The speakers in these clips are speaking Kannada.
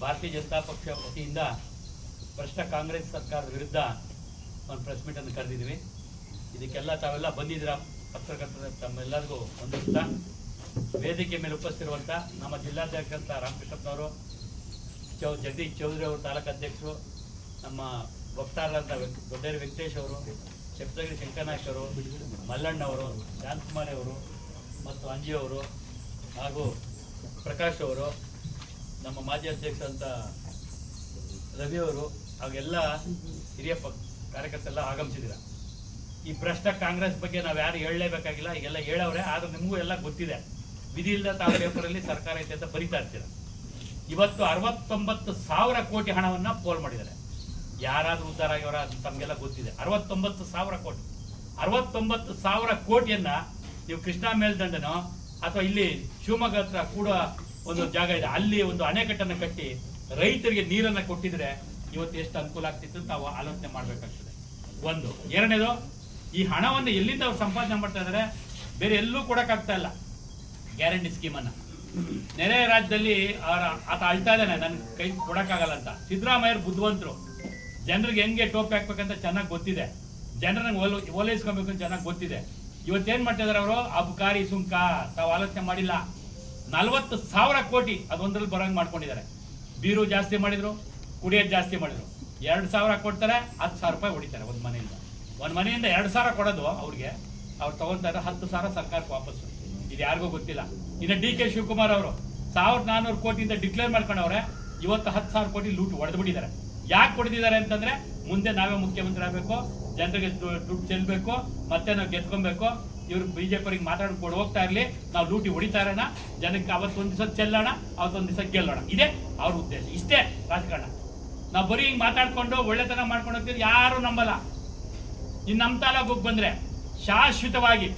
ಭಾರತೀಯ ಜನತಾ ಪಕ್ಷ ವತಿಯಿಂದ ಭ್ರಷ್ಟ ಕಾಂಗ್ರೆಸ್ ಸರ್ಕಾರದ ವಿರುದ್ಧ ಒಂದು ಪ್ರೆಸ್ ಮೀಟನ್ನು ಕರೆದಿದ್ವಿ ಇದಕ್ಕೆಲ್ಲ ತಾವೆಲ್ಲ ಬಂದಿದ್ದೀರಾ? ಪತ್ರಕರ್ತರ ತಮ್ಮೆಲ್ಲರಿಗೂ ಹೊಂದಿಸ್ತಾ ವೇದಿಕೆ ಮೇಲೆ ಉಪಸ್ಥಿರುವಂಥ ನಮ್ಮ ಜಿಲ್ಲಾಧ್ಯಕ್ಷರಂತ ರಾಮಕೃಷ್ಣಪ್ಪನವರು ಚೌ, ಜಗದೀಶ್ ಚೌಧರಿ ಅವರು, ತಾಲೂಕು ಅಧ್ಯಕ್ಷರು, ನಮ್ಮ ವಕ್ತಾರರಂತ ವೆಂಕ್, ದೊಡ್ಡೇರಿ ವೆಂಕಟೇಶ್ ಅವರು ಶಕ್ತಗಿರಿ ಶಂಕರನಾಯ್ಕ ಅವರು, ಮಲ್ಲಣ್ಣ ಅವರು, ಶಾಂತಕುಮಾರಿ ಅವರು, ಮತ್ತು ಅಂಜಿ ಅವರು ಹಾಗೂ ಪ್ರಕಾಶ್ ಅವರು ನಮ್ಮ ಮಾಜಿ ಅಧ್ಯಕ್ಷರಂತ ರವಿ ಅವರು ಹಾಗೆಲ್ಲ ಹಿರಿಯ ಪ ಕಾರ್ಯಕರ್ತೆಲ್ಲ ಆಗಮಿಸಿದ್ದೀರ. ಈ ಭ್ರಷ್ಟ ಕಾಂಗ್ರೆಸ್ ಬಗ್ಗೆ ನಾವು ಯಾರು ಹೇಳಲೇಬೇಕಾಗಿಲ್ಲ, ಈಗೆಲ್ಲ ಹೇಳವ್ರೆ, ಆದ್ರೆ ನಿಮಗೂ ಎಲ್ಲ ಗೊತ್ತಿದೆ. ವಿಧಿ ಇಲ್ಲದ ತಾವು ಪೇಪರಲ್ಲಿ ಸರ್ಕಾರ ಐತೆ ಅಂತ ಬರಿತಾ ಇರ್ತೀರ. ಇವತ್ತು ಅರವತ್ತೊಂಬತ್ತು ಸಾವಿರ ಕೋಟಿ ಹಣವನ್ನ ಪೋಲ್ ಮಾಡಿದ್ದಾರೆ. ಯಾರಾದರೂ ಉದ್ಧಾರ ಆಗಿವರ ಅದು ತಮಗೆಲ್ಲ ಗೊತ್ತಿದೆ. ಅರವತ್ತೊಂಬತ್ತು ಸಾವಿರ ಕೋಟಿ. ಅರವತ್ತೊಂಬತ್ತು ಸಾವಿರ ಕೋಟಿಯನ್ನ ನೀವು ಕೃಷ್ಣಾ ಮೇಲ್ದಂಡನೋ, ಅಥವಾ ಇಲ್ಲಿ ಶಿವಮೊಗ್ಗ ಹತ್ರ ಕೂಡ ಒಂದು ಜಾಗ ಇದೆ. ಅಲ್ಲಿ ಒಂದು ಅಣೆಕಟ್ಟನ್ನು ಕಟ್ಟಿ ರೈತರಿಗೆ ನೀರನ್ನ ಕೊಟ್ಟಿದ್ರೆ ಇವತ್ತು ಎಷ್ಟು ಅನುಕೂಲ ಆಗ್ತಿತ್ತು ತಾವು ಆಲೋಚನೆ ಮಾಡ್ಬೇಕಾಗ್ತದೆ. ಒಂದು. ಎರಡನೇದು, ಈ ಹಣವನ್ನು ಎಲ್ಲಿಂದ ಅವ್ರು ಸಂಪಾದನೆ ಮಾಡ್ತಾ ಇದಾರೆ ಬೇರೆ ಎಲ್ಲೂ ಕೊಡಕ್ಕಾಗ್ತಾ ಇಲ್ಲ. ಗ್ಯಾರಂಟಿ ಸ್ಕೀಮನ್ನ. ನೆರೆ ರಾಜ್ಯದಲ್ಲಿ ಅವರ ಆತ ಅಳ್ತಾ ಇದ್ದಾನೆ. ನನ್ ಕೈ ಕೊಡಕ್ಕಾಗಲ್ಲ ಅಂತ. ಸಿದ್ದರಾಮಯ್ಯರು ಬುದ್ಧಿವಂತರು. ಜನರಿಗೆ ಹೆಂಗೆ ಟೋಪಿ ಹಾಕ್ಬೇಕಂತ ಚೆನ್ನಾಗಿ ಗೊತ್ತಿದೆ. ಜನರನ್ನ ಓಲ, ಓಲೈಸ್ಕೊಬೇಕು ಅಂತ ಚೆನ್ನಾಗಿ ಗೊತ್ತಿದೆ. ಇವತ್ತೇನ್ ಮಾಡ್ತಾ ಇದ್ದಾರೆ ಅವರು? ಅಬಕಾರಿ ಸುಂಕ. ತಾವು ಆಲೋಚನೆ ಮಾಡಿಲ್ಲ. ನಲವತ್ತು ಸಾವಿರ ಕೋಟಿ ಅದೊಂದ್ರಲ್ಲಿ ಬರೋಂಗೆ ಮಾಡ್ಕೊಂಡಿದ್ದಾರೆ. ಬೀರು ಜಾಸ್ತಿ ಮಾಡಿದ್ರು, ಕುಡಿಯೋದು ಜಾಸ್ತಿ ಮಾಡಿದ್ರು. ಎರಡು ಸಾವಿರ ಕೊಡ್ತಾರೆ, ಹತ್ತು ಸಾವಿರ ರೂಪಾಯಿ ಹೊಡಿತಾರೆ ಒಂದು ಮನೆಯಿಂದ. ಒಂದು ಮನೆಯಿಂದ ಎರಡು ಸಾವಿರ ಕೊಡೋದು ಅವ್ರಿಗೆ. ಅವ್ರು ತಗೊಂತಾರೆ ಹತ್ತು ಸಾವಿರ ಸರ್ಕಾರಕ್ಕೆ ವಾಪಸ್ಸು. ಇದು ಯಾರಿಗೂ ಗೊತ್ತಿಲ್ಲ. ಇನ್ನು ಡಿ ಕೆ ಶಿವಕುಮಾರ್ ಅವರು ಸಾವಿರದ ನಾನ್ನೂರು ಕೋಟಿಯಿಂದ ಡಿಕ್ಲೇರ್ ಮಾಡ್ಕೊಂಡವ್ರೆ, ಇವತ್ತು ಹತ್ತು ಸಾವಿರ ಕೋಟಿ ಲೂಟ್ ಹೊಡೆದು ಬಿಟ್ಟಿದ್ದಾರೆ ಯಾಕೆ ಹೊಡೆದಿದ್ದಾರೆ ಅಂತಂದ್ರೆ, ಮುಂದೆ ನಾವೇ ಮುಖ್ಯಮಂತ್ರಿ ಆಗಬೇಕು ಜನರಿಗೆ ದುಡ್ಡು ಚೆಲ್ಲಬೇಕು ಮತ್ತೆ ನಾವು ಗೆದ್ಕೊಬೇಕು. ಇವ್ರು ಬಿಜೆಪಿಯವ್ರಿಗೆ ಮಾತಾಡ್ಕೊಂಡು ಹೋಗ್ತಾ ಇರ್ಲಿ, ನಾವು ಲೂಟಿ ಹೊಡಿತಾ ಇರೋಣ. ಜನಕ್ಕೆ ಅವತ್ತೊಂದು ದಿವಸ ಚೆಲ್ಲೋಣ ಅವತ್ತೊಂದು ದಿವಸ ಗೆಲ್ಲೋಣ. ಇದೇ ಅವ್ರ ಉದ್ದೇಶ. ಇಷ್ಟೇ ರಾಜಕಾರಣ. ನಾವು ಬರೀ ಹಿಂಗ್ ಮಾತಾಡ್ಕೊಂಡು ಒಳ್ಳೆತನ ಮಾಡ್ಕೊಂಡು ಹೋಗ್ತಿದ್ರೆ ಯಾರು ನಂಬಲ್ಲ. ಇನ್ನು ನಮ್ಮ ತಾಲೂಕಿಗೆ ಬಂದ್ರೆ ಶಾಶ್ವತವಾಗಿ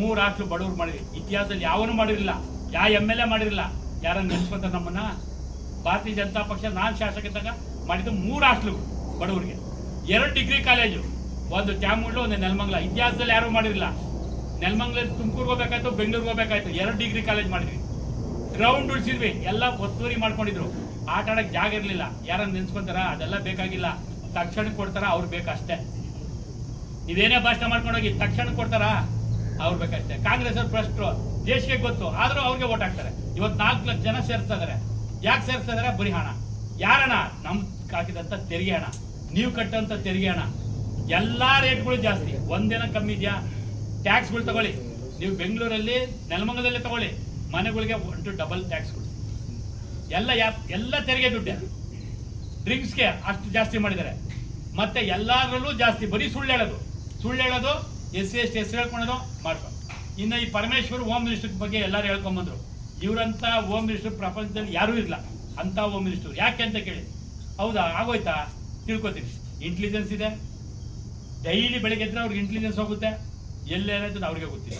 ಮೂರು ಹಾಸ್ಟ್ಲು ಬಡವ್ರು ಮಾಡಿದ್ವಿ ಇತಿಹಾಸದಲ್ಲಿ ಯಾವನು ಮಾಡಿರಲಿಲ್ಲ. ಯಾವ ಎಂ ಎಲ್ ಎ ಮಾಡಿರಲಿಲ್ಲ. ಯಾರನ್ನು ನೆನ್ಸ್ಕೊಂತ ನಮ್ಮನ್ನ? ಭಾರತೀಯ ಜನತಾ ಪಕ್ಷ ನಾನ್ ಶಾಸಕ ಇದ್ದಾಗ ಮಾಡಿದ್ದು ಮೂರು ಹಾಸ್ಟ್ಲುಗಳು ಬಡವರಿಗೆ. ಎರಡು ಡಿಗ್ರಿ ಕಾಲೇಜು. ಒಂದು ಚಾಮುಂಡು ಒಂದು ನೆಲಮಂಗಲ. ಇತಿಹಾಸದಲ್ಲಿ ಯಾರು ಮಾಡಿರಲಿಲ್ಲ. ನೆಲಮಂಗ್ಲ ತುಮಕೂರು ಹೋಗ್ಬೇಕಾಯ್ತು ಬೆಂಗಳೂರು ಹೋಗ್ಬೇಕಾಯ್ತು. ಎರಡು ಡಿಗ್ರಿ ಕಾಲೇಜ್ ಮಾಡಿದ್ವಿ. ಗ್ರೌಂಡ್ ಉಳಿಸಿದ್ವಿ. ಎಲ್ಲ ಒತ್ತುವರಿ ಮಾಡ್ಕೊಂಡಿದ್ರು. ಆಟ ಆಡಕ್ ಜಾಗ ಇರ್ಲಿಲ್ಲ. ಯಾರನ್ನ ನೆನ್ಸ್ಕೊಂತಾರ? ಅದೆಲ್ಲ ಬೇಕಾಗಿಲ್ಲ. ತಕ್ಷಣ ಕೊಡ್ತಾರ, ಅವ್ರು ಬೇಕಷ್ಟೇ. ನೀವೇನೇ ಭಾಷಣ ಮಾಡ್ಕೊಂಡೋಗಿ ತಕ್ಷಣ ಕೊಡ್ತಾರ? ಅವ್ರು ಬೇಕಷ್ಟೇ. ಕಾಂಗ್ರೆಸ್ ಅವ್ರು ದೇಶಕ್ಕೆ ಗೊತ್ತು. ಆದ್ರೂ ಅವ್ರಿಗೆ ಓಟ್ ಹಾಕ್ತಾರೆ. ಇವತ್ತು ನಾಲ್ಕು ಲಕ್ಷ ಜನ ಸೇರ್ಸ್ತಾ ಇದಾರೆ ಯಾಕೆ ಸೇರಿಸ್ತಾ ಇದಾರೆ ಬರೀ ಹಣ ಯಾರಣ ನಮ್ ಹಾಕಿದಂತ ತೆರಿಗೆ ಹಣ. ನೀವು ಕಟ್ಟಂತ ತೆರಿಗೆ ಹಣ. ಎಲ್ಲಾ ರೇಟ್ಗಳು ಜಾಸ್ತಿ. ಒಂದೇನ ಕಮ್ಮಿ ಇದೆಯಾ? ಟ್ಯಾಕ್ಸ್ಗಳು ತಗೊಳ್ಳಿ. ನೀವು ಬೆಂಗಳೂರಲ್ಲಿ, ನೆಲಮಂಗಲದಲ್ಲಿ ತಗೊಳ್ಳಿ. ಮನೆಗಳಿಗೆ ಒನ್ ಟು ಡಬಲ್ ಟ್ಯಾಕ್ಸ್ಗಳು ಎಲ್ಲ ಎಲ್ಲ ತೆರಿಗೆ ದುಡ್ಡೆ. ಡ್ರಿಂಕ್ಸ್ಗೆ ಅಷ್ಟು ಜಾಸ್ತಿ ಮಾಡಿದ್ದಾರೆ. ಮತ್ತೆ ಎಲ್ಲರಲ್ಲೂ ಜಾಸ್ತಿ. ಬರೀ ಸುಳ್ಳು ಹೇಳೋದು. ಸುಳ್ಳು ಹೇಳೋದು, ಎಸ್ ಸಿ, ಎಸ್ ಟಿ ಹೆಸರು ಹೇಳ್ಕೊಳೋದು ಮಾಡ್ಕೊ ಇನ್ನು ಈ ಪರಮೇಶ್ವರ್ ಹೋಮ್ ಮಿನಿಸ್ಟರ್ ಬಗ್ಗೆ ಎಲ್ಲರೂ ಹೇಳ್ಕೊಂಬಂದ್ರು ಇವರಂತ ಹೋಮ್ ಮಿನಿಸ್ಟರ್ ಪ್ರಪಂಚದಲ್ಲಿ ಯಾರೂ ಇಲ್ಲ. ಅಂತ ಹೋಮ್ ಮಿನಿಸ್ಟರ್ ಯಾಕೆ ಅಂತ ಕೇಳಿ. ಹೌದಾ? ಆಗೋಯ್ತಾ? ತಿಳ್ಕೊತೀನಿ. ಇಂಟೆಲಿಜೆನ್ಸ್ ಇದೆ. ಡೈಲಿ ಬೆಳಗ್ಗೆ ಎದ್ರೆ ಅವ್ರಿಗೆ ಇಂಟೆಲಿಜೆನ್ಸ್ ಹೋಗುತ್ತೆ. ಎಲ್ಲೇನಾಯ್ತು ಅವ್ರಿಗೆ ಗೊತ್ತಿಲ್ಲ.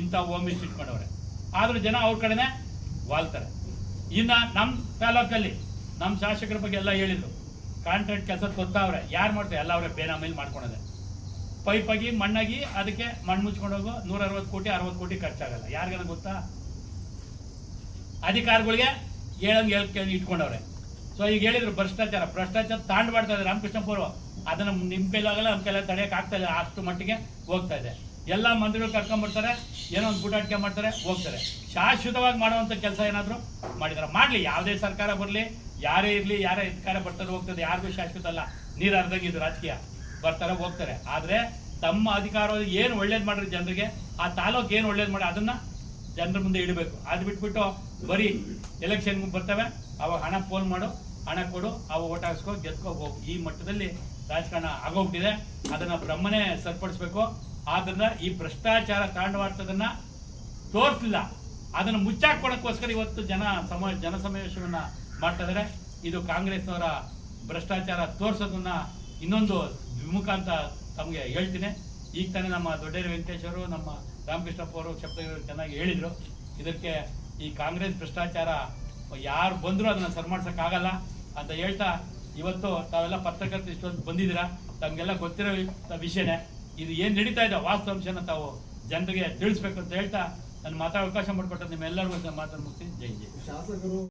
ಇಂಥ ಹೋಮ್ ಮಿನಿಸ್ಟರ್ ಇಟ್ಕೊಂಡವ್ರೆ ಆದರೂ ಜನ ಅವ್ರ ಕಡೆನೆ ವಾಲ್ತಾರೆ. ಇನ್ನು ನಮ್ಮ ತಾಲೂಕಲ್ಲಿ ನಮ್ಮ ಶಾಸಕರ ಬಗ್ಗೆ ಎಲ್ಲ ಹೇಳಿದ್ರು. ಕಾಂಟ್ರಾಕ್ಟ್ ಕೆಲಸ ಗೊತ್ತಾವ್ರೆ ಯಾರು ಮಾಡ್ತಾರೆ? ಎಲ್ಲ ಅವರೇ ಬೇನಾಮೇಲೆ ಮಾಡ್ಕೊಳೋದೆ. ಪೈಪಾಗಿ ಮಣ್ಣಾಗಿ, ಅದಕ್ಕೆ ಮಣ್ಣು ಮುಚ್ಕೊಂಡು ಹೋಗೋ. ನೂರ ಅರವತ್ತು ಕೋಟಿ ಅರವತ್ತು ಕೋಟಿ ಖರ್ಚಾಗಲ್ಲ. ಯಾರಿಗಾನ ಗೊತ್ತಾ? ಅಧಿಕಾರಿಗಳಿಗೆ ಹೇಳಂಗೆ ಹೇಳ್ಕೊಂಡು ಇಟ್ಕೊಂಡವ್ರೆ. ಸೊ ಈಗ ಹೇಳಿದ್ರು ಭ್ರಷ್ಟಾಚಾರ. ಭ್ರಷ್ಟಾಚಾರ ತಾಂಡ್ ಮಾಡ್ತಾ ಇದ್ದಾರೆ ರಾಮಕೃಷ್ಣ ಪೂರ್ವ ಅದನ್ನ ನಿಮ್ ಕೈಲಾಗಲ್ಲ ನಮ್ಮ ಕೈಲಾಗ ತಡೆಯಕ್ಕೆ ಆಗ್ತಾ ಇಲ್ಲ. ಅಷ್ಟು ಮಟ್ಟಿಗೆ ಹೋಗ್ತಾ ಇದೆ. ಎಲ್ಲ ಮಂತ್ರಿಗಳು ಕರ್ಕೊಂಡ್ಬರ್ತಾರೆ ಏನೋ ಒಂದು ಗುಟಾಟಿಕೆ ಮಾಡ್ತಾರೆ, ಹೋಗ್ತಾರೆ. ಶಾಶ್ವತವಾಗಿ ಮಾಡುವಂತ ಕೆಲಸ ಏನಾದ್ರು ಮಾಡಿದ್ದಾರೆ ಮಾಡ್ಲಿ. ಯಾವುದೇ ಸರ್ಕಾರ ಬರಲಿ, ಯಾರೇ ಇರ್ಲಿ, ಯಾರೇ ಅಧಿಕಾರ ಬರ್ತಾರೆ ಹೋಗ್ತದೆ. ಯಾರಿಗೂ ಶಾಶ್ವತ ಅಲ್ಲ. ನೀರು ಅರ್ಧಂಗಿದ್ದು ರಾಜಕೀಯ. ಬರ್ತಾರೆ, ಹೋಗ್ತಾರೆ. ಆದ್ರೆ ತಮ್ಮ ಅಧಿಕಾರ ಏನು ಒಳ್ಳೇದು ಮಾಡ್ರಿ ಜನರಿಗೆ, ಆ ತಾಲೂಕು ಏನು ಒಳ್ಳೇದು ಮಾಡಿ ಅದನ್ನ ಜನರ ಮುಂದೆ ಇಡಬೇಕು. ಅದು ಬಿಟ್ಬಿಟ್ಟು ಬರೀ ಎಲೆಕ್ಷನ್ ಬರ್ತವೆ, ಅವಾಗ ಹಣ ಪೋಲ್ ಮಾಡು, ಹಣ ಕೊಡು ಅವ ಓಟ್ ಹಾಕ್ಸ್ಕೊ ಗೆದ್ಕೋ ಈ ಮಟ್ಟದಲ್ಲಿ ರಾಜಕಾರಣ ಆಗೋಗ್ಬಿಟ್ಟಿದೆ. ಅದನ್ನ ಬ್ರಹ್ಮನೇ ಸರಿಪಡಿಸ್ಬೇಕು. ಆದ್ದರಿಂದ ಈ ಭ್ರಷ್ಟಾಚಾರ ತಾಂಡವಾಡ್ತದನ್ನು ತೋರಿಸಲಿಲ್ಲ ಅದನ್ನು ಮುಚ್ಚಾಕೊಳಕ್ಕೋಸ್ಕರ ಇವತ್ತು ಜನ ಸಮ ಜನ ಸಮಾವೇಶವನ್ನ ಮಾಡ್ತಾ ಇದು ಕಾಂಗ್ರೆಸ್ನವರ ಭ್ರಷ್ಟಾಚಾರ ತೋರ್ಸೋದನ್ನ ಇನ್ನೊಂದು ವಿಮುಖ ಅಂತ ತಮಗೆ ಹೇಳ್ತೀನಿ. ಈಗ ತಾನೇ ನಮ್ಮ ದೊಡ್ಡೇರಿ ವೆಂಕಟೇಶ್ ಅವರು, ನಮ್ಮ ರಾಮಕೃಷ್ಣಪ್ಪ ಅವರು ಶಬ್ದಗಳು ಚೆನ್ನಾಗಿ ಹೇಳಿದ್ರು. ಇದಕ್ಕೆ ಈ ಕಾಂಗ್ರೆಸ್ ಭ್ರಷ್ಟಾಚಾರ ಯಾರು ಬಂದರೂ ಅದನ್ನ ಸರಿ ಆಗಲ್ಲ ಅಂತ ಹೇಳ್ತಾ ಇವತ್ತು ತಾವೆಲ್ಲ ಪತ್ರಕರ್ತರು ಇಷ್ಟೊಂದು ಬಂದಿದ್ದೀರಾ? ತಮಗೆಲ್ಲ ಗೊತ್ತಿರೋ ವಿಷಯನೇ. ಇದು ಏನ್ ನಡೀತಾ ಇದೆ? ವಾಸ್ತವಾಂಶನ ತಾವು ಜನರಿಗೆ ತಿಳಿಸ್ಬೇಕು ಅಂತ ಹೇಳ್ತಾ ನನ್ನ ಮಾತಾಡೋ ಅವಕಾಶ ಮಾಡಿಕೊಟ್ಟ ನಿಮ್ಮೆಲ್ಲರಿಗೂ ಮಾತನ್ನು ಮುಗಿಸ್ತೀನಿ ಜೈ ಜೈ. ಶಾಸಕರು